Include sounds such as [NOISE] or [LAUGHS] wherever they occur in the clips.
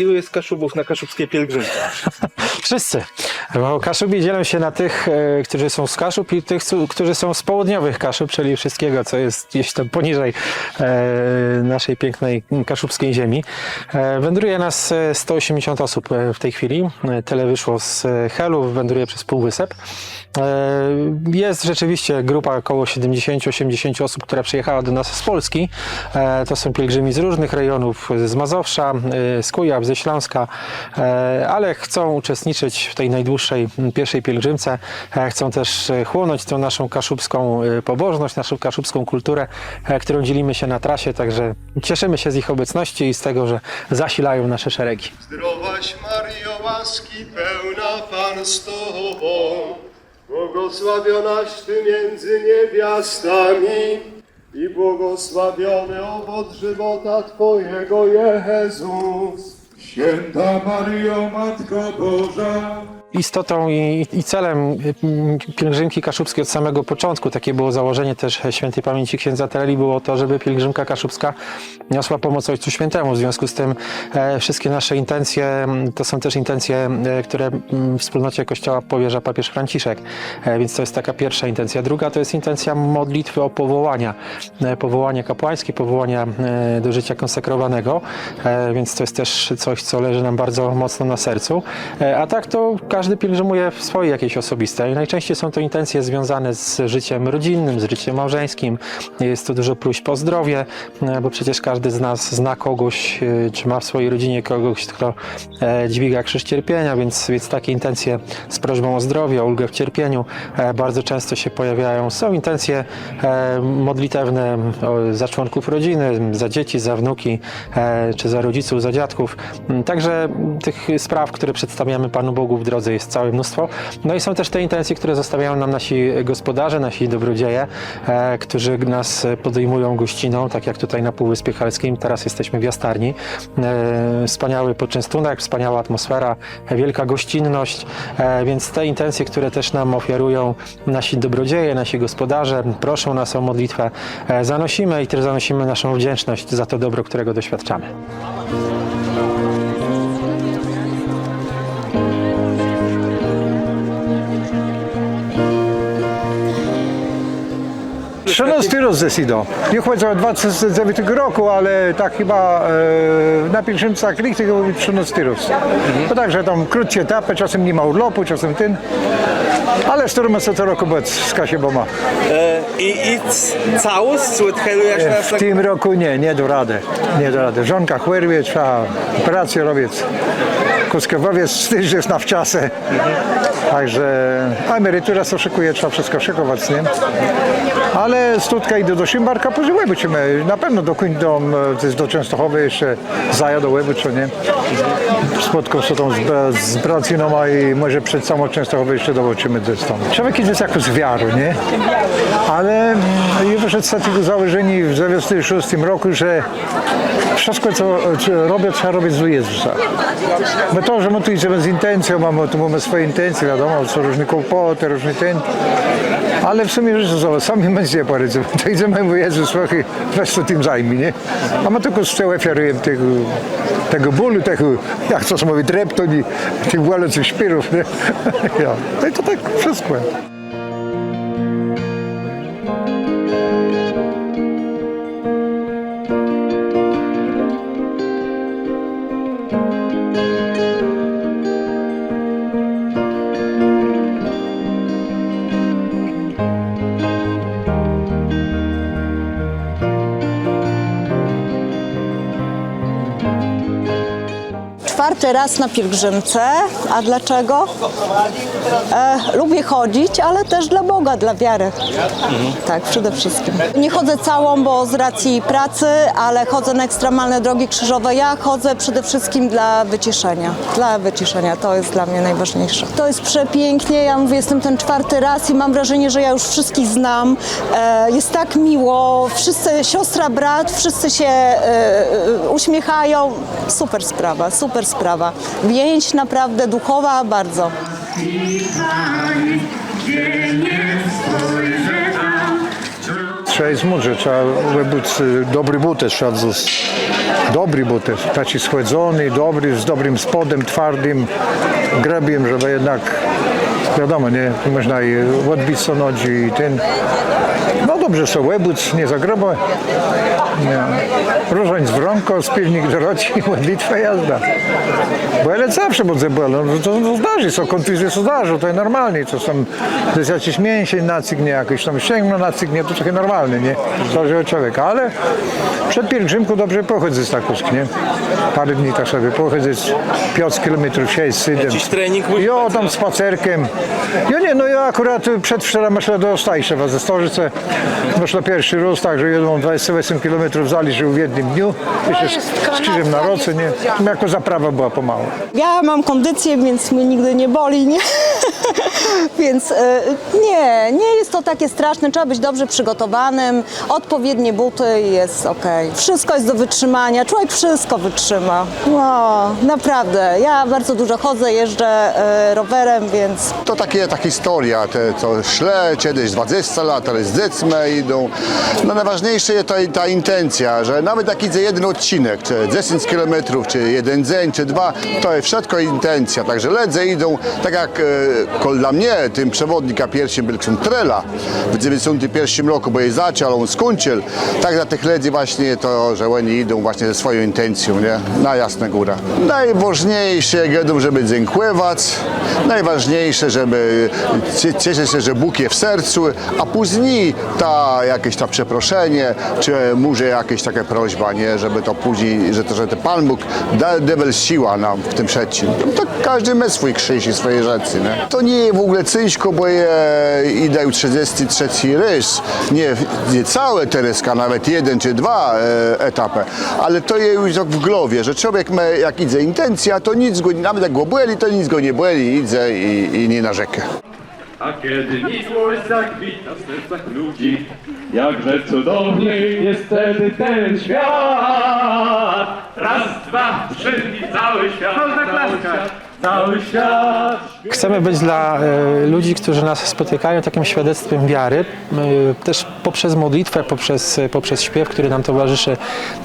ilu jest Kaszubów na kaszubskiej pielgrzymce? Wszyscy. Kaszubi dzielą się na tych, e, którzy są z Kaszub i tych, którzy są z południowych Kaszub, czyli wszystkiego, co jest gdzieś tam poniżej e, naszej pięknej kaszubskiej ziemi. E, wędruje nas e, 180 osób w tej chwili. Tyle wyszło z Helów, wędruje przez Półwysep. Jest rzeczywiście grupa około 70-80 osób, która przyjechała do nas z Polski. To są pielgrzymi z różnych rejonów, z Mazowsza, z Kujaw, ze Śląska, ale chcą uczestniczyć w tej najdłuższej m, pierwszej pielgrzymce. E, Chcą też e, chłonąć tą naszą kaszubską e, pobożność, naszą kaszubską kulturę, którą dzielimy się na trasie, także cieszymy się z ich obecności i z tego, że zasilają nasze szeregi. Zdrowaś Maryjo, łaski pełna Pan z Tobą, błogosławionaś Ty między niewiastami i błogosławiony owoc żywota Twojego Jezus. Święta Maryjo, Matko Boża, Istotą i, i celem mm, pielgrzymki kaszubskiej od samego początku, takie było założenie też świętej pamięci księdza Tereli, było to, żeby pielgrzymka kaszubska niosła pomoc Ojcu Świętemu. W związku z tym e, wszystkie nasze intencje to są też intencje, e, które wspólnocie Kościoła powierza papież Franciszek. E, więc to jest taka pierwsza intencja. Druga to jest intencja modlitwy o powołania. E, powołanie kapłańskie, powołania e, do życia konsekrowanego. E, więc to jest też coś, co leży nam bardzo mocno na sercu. E, a tak to każdy pielgrzymuje w swojej jakiejś osobistej. Najczęściej są to intencje związane z życiem rodzinnym, z życiem małżeńskim. Jest to dużo próśb o zdrowie, e, bo przecież każdy z nas zna kogoś, e, czy ma w swojej rodzinie kogoś, kto e, dźwiga krzyż cierpienia, więc, więc takie intencje z prośbą o zdrowie, o ulgę w cierpieniu e, bardzo często się pojawiają. Są intencje modlitewne za członków rodziny, za dzieci, za wnuki, czy za rodziców, za dziadków. Także tych spraw, które przedstawiamy Panu Bogu w drodze jest całe mnóstwo. No i są też te intencje, które zostawiają nam nasi gospodarze, nasi dobrodzieje, e, którzy nas podejmują gościną, tak jak tutaj na Półwyspie Halskim. Teraz jesteśmy w Jastarni. E, Wspaniały poczęstunek, wspaniała atmosfera, wielka gościnność, e, więc te intencje, które też nam ofiarują nasi dobrodzieje, nasi gospodarze, proszą nas o modlitwę, e, zanosimy i też zanosimy naszą wdzięczność za to dobro, którego doświadczamy. Trzynasty raz ze Sido. Nie chodzi o 2009 roku, ale tak chyba e, na tak richtig mówić 13 raz. To także tam krótkie etapy, czasem nie ma urlopu, czasem ten. Ale się co roku być z Kasie Boma. E, I, i całość celujesz nas W tym roku nie, nie do rady. Nie do rady. Żonka chłerwie, trzeba operację robić. Kuskowowiec też jest na wczasy. Także a emerytura co szykuje, trzeba wszystko szykować, nie? Ale stutka idę do Szymbarka, pożyłem będziemy. Na pewno do to jest do Częstochowy jeszcze zajadę łeby, czy nie? Spotkam się tam z, z a i może przed samą Częstochową jeszcze dołączymy do stanu. Człowiek idzie z wiarą, nie? Ale mm, ja wyszedł z takiego założenia w 96 roku, że wszystko, co, co robię, trzeba robić z Jezusa. My to, że my tu idziemy z intencją, mamy, tu mamy swoje intencje, wiadomo, są różne kłopoty, różne ten, ale w sumie rzecz zobacz, sami nie poradzimy. To idziemy, bo Jezus trochę weź się tym zajmie, nie? A my tylko z całą ofiarujemy tego, tego bólu, tego, jak to się mówi, drepton i tych walących szpirów, nie? [LAUGHS] Ja. No i to tak wszystko. Czwarty raz na pielgrzymce. A dlaczego? E, lubię chodzić, ale też dla Boga, dla wiary. Tak, przede wszystkim. Nie chodzę całą, bo z racji pracy, ale chodzę na ekstremalne drogi krzyżowe. Ja chodzę przede wszystkim dla wyciszenia. Dla wyciszenia, to jest dla mnie najważniejsze. To jest przepięknie, ja mówię, jestem ten czwarty raz i mam wrażenie, że ja już wszystkich znam. E, jest tak miło, wszyscy, siostra, brat, wszyscy się e, e, uśmiechają. Super sprawa, super sprawa. Więź naprawdę duchowa bardzo. Trzeba jest mądrze, trzeba być dobry but też trzeba dobry, bo też taki schłodzony, dobry, z dobrym spodem, twardym grebiem, żeby jednak, wiadomo, nie, można i odbić co nogi i ten. No dobrze, są łebuc, nie za grobo. Nie. Różańc w rąko, spiewnik droci, modlitwa jazda. Bo ale zawsze będzie było, no to, to zdarzy, są kontuzje, co zdarzą, to jest normalne, to są, to jest jakiś mięsień nacygnie, jakiś tam ścięgno nacygnie, to trochę normalne, nie? Zależy od człowieka, ale przed pielgrzymką dobrze pochodzić z takusk, nie? Parę dni tak sobie pochodzić, 5 kilometrów, 6, 7. Jakiś trening Jo, tam nie? spacerkiem. Ja nie, no ja akurat przedwczoraj myślę do Stajszewa ze Storzyce. Myślę pierwszy raz, także jedą 28 km zaliczył w jednym dniu. Jeszcze z, z krzyżem na roce, nie? Jako zaprawa była pomału. Ja mam kondycję, więc mnie nigdy nie boli, nie? Więc e, nie, nie jest to takie straszne. Trzeba być dobrze przygotowanym, odpowiednie buty i jest ok. Wszystko jest do wytrzymania. Człowiek wszystko wytrzyma. No, naprawdę. Ja bardzo dużo chodzę, jeżdżę e, rowerem, więc To takie, ta historia, te, to szle, kiedyś 20 lat, ale z dziećmi idą. No najważniejsze jest ta, ta intencja, że nawet idzie jeden odcinek, czy 10 km, czy jeden dzień, czy dwa, to jest wszystko intencja. Także ledze idą, tak jak e, dla mnie, tym przewodnika pierwszym był Trela w 91 roku, bo je zaczął, on skończył. Tak dla tych ledzi właśnie to, że oni idą właśnie ze swoją intencją, nie? Na Jasne Góra. Najważniejsze, jedą, żeby dziękować, najważniejsze, żeby cie- cieszyć się, że Bóg jest w sercu, a później ta jakieś to przeproszenie, czy może jakieś taka prośba, nie, żeby to później, że to, że to Pan Bóg da siła nam w tym trzecim. To każdy ma swój krzyż i swoje rzeczy, nie. To nie w ogóle ciężko, bo je idę 33 rys, nie, nie całe tereska, nawet jeden czy dwa e, etapy, ale to jest już tak w głowie, że człowiek ma, jak idzie intencja, to nic go, nawet jak go boli, to nic go nie boli, idzie i, i nie narzeka. A kiedy miłość zakwita w sercach ludzi, jakże cudownie jest wtedy ten świat. Raz, dwa, trzy i cały świat, cały świat, cały świat. Chcemy być dla e, ludzi, którzy nas spotykają, takim świadectwem wiary, e, też poprzez modlitwę, poprzez, poprzez śpiew, który nam towarzyszy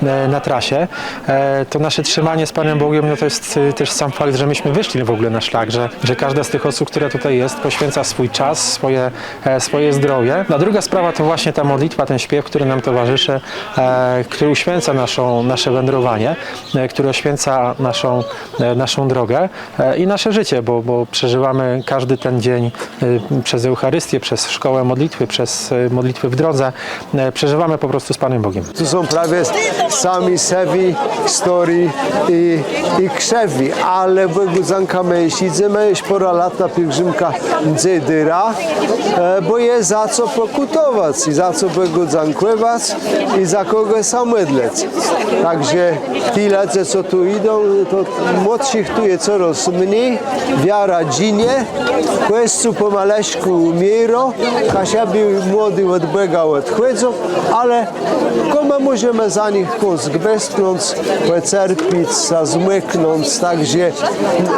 e, na trasie. E, to nasze trzymanie z Panem Bogiem, no to jest e, też sam fakt, że myśmy wyszli w ogóle na szlak, że, że każda z tych osób, która tutaj jest, poświęca swój czas, swoje, e, swoje zdrowie. A druga sprawa to właśnie ta modlitwa, ten śpiew, który nam towarzyszy, e, który uświęca naszą, nasze wędrowanie, e, który oświęca naszą, e, naszą drogę e, i nasze życie, bo, bo przeżywamy każdy ten dzień e, przez Eucharystię, przez szkołę modlitwy, przez e, modlitwy w drodze. e, Przeżywamy po prostu z Panem Bogiem. To są prawie sami sewi, story i, i krzewi, ale Bogudzanka Męsidzę już pora lat na pielgrzymka Dzydyra, e, bo jest za co pokutować i za co Bogudzankować i za kogo samydlec. Także ci lecę, co tu idą, to młodszych tu jest coraz mniej, wiara ginie, questo pomaleśku umiera, kasiaby młody od Boga odchodzą, ale komu możemy za nich kąsk westchnąć, pocerpić, zmyknąć, także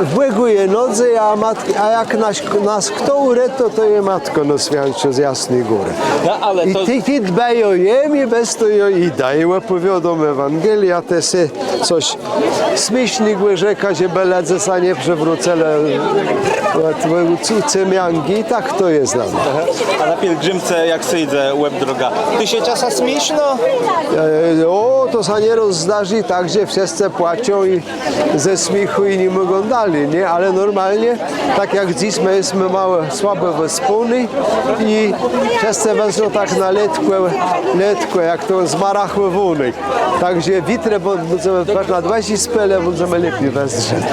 w Bogu je nodze, a, matki, a jak nas, nas kto ureto, to je matko no świadczy z Jasnej Góry. No, I to- ty, ty dbają jem i bez to jo i dają opowiadom Ewangelia, te se coś śmiesznego rzeka, że beledze sa nie przewrócele twojego córce miangi, tak to jest nam. A na pielgrzymce jak sejdę łeb droga. Ty się czasa śmieszno? E, o, to sa nieraz zdarzy tak, że wszyscy płaczą i ze śmiechu i nie mogą dalej, nie? Ale normalnie, tak jak dziś my jesteśmy małe, słabe wyspony i wszyscy wezmą tak na letko, letko jak to z marachły wóny. Także witrę będziemy na 20 spele, będziemy lepiej westrzeć.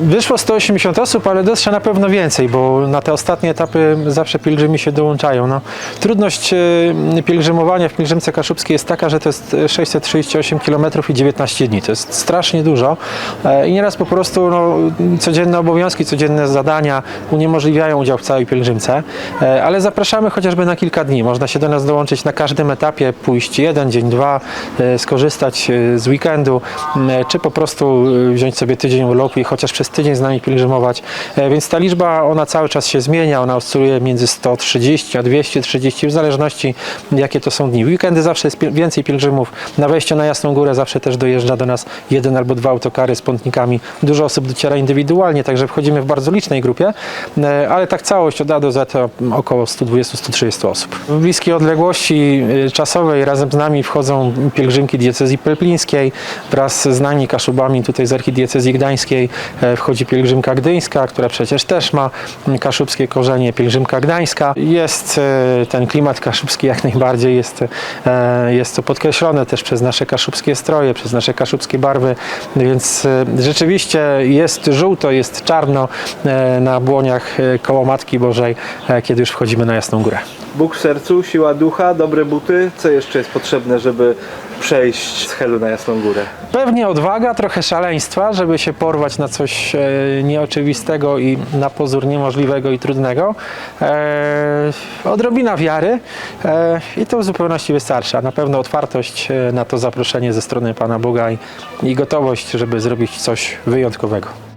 Wyszło 180 osób, ale dotrze na pewno więcej, bo na te ostatnie etapy zawsze pielgrzymi się dołączają. No, trudność e, pielgrzymowania w pielgrzymce kaszubskiej jest taka, że to jest 638 km i 19 dni. To jest strasznie dużo e, i nieraz po prostu no, codzienne obowiązki, codzienne zadania uniemożliwiają udział w całej pielgrzymce, e, ale zapraszamy chociażby na kilka dni. Można się do nas dołączyć na każdym etapie, pójść jeden dzień, dwa, skorzystać z weekendu, czy po prostu wziąć sobie tydzień urlopu i chociaż przez przez tydzień z nami pielgrzymować, e, więc ta liczba ona cały czas się zmienia, ona oscyluje między 130 a 230 w zależności jakie to są dni. Weekendy zawsze jest więcej pielgrzymów, na wejście na Jasną Górę zawsze też dojeżdża do nas jeden albo dwa autokary z pątnikami. Dużo osób dociera indywidualnie, także wchodzimy w bardzo licznej grupie, e, ale tak całość od A do Z około 120-130 osób. W bliskiej odległości e, czasowej razem z nami wchodzą pielgrzymki diecezji pelplińskiej, wraz z nami kaszubami tutaj z archidiecezji gdańskiej wchodzi pielgrzymka gdyńska, która przecież też ma kaszubskie korzenie, pielgrzymka gdańska. Jest e, ten klimat kaszubski jak najbardziej, jest, e, jest to podkreślone też przez nasze kaszubskie stroje, przez nasze kaszubskie barwy, więc e, rzeczywiście jest żółto, jest czarno na błoniach koło Matki Bożej, kiedy już wchodzimy na Jasną Górę. Bóg w sercu, siła ducha, dobre buty. Co jeszcze jest potrzebne, żeby przejść z Helu na Jasną Górę? Pewnie odwaga, trochę szaleństwa, żeby się porwać na coś e, nieoczywistego i na pozór niemożliwego i trudnego. E, odrobina wiary e, i to w zupełności wystarczy. Na pewno otwartość e, na to zaproszenie ze strony Pana Boga i, i gotowość, żeby zrobić coś wyjątkowego.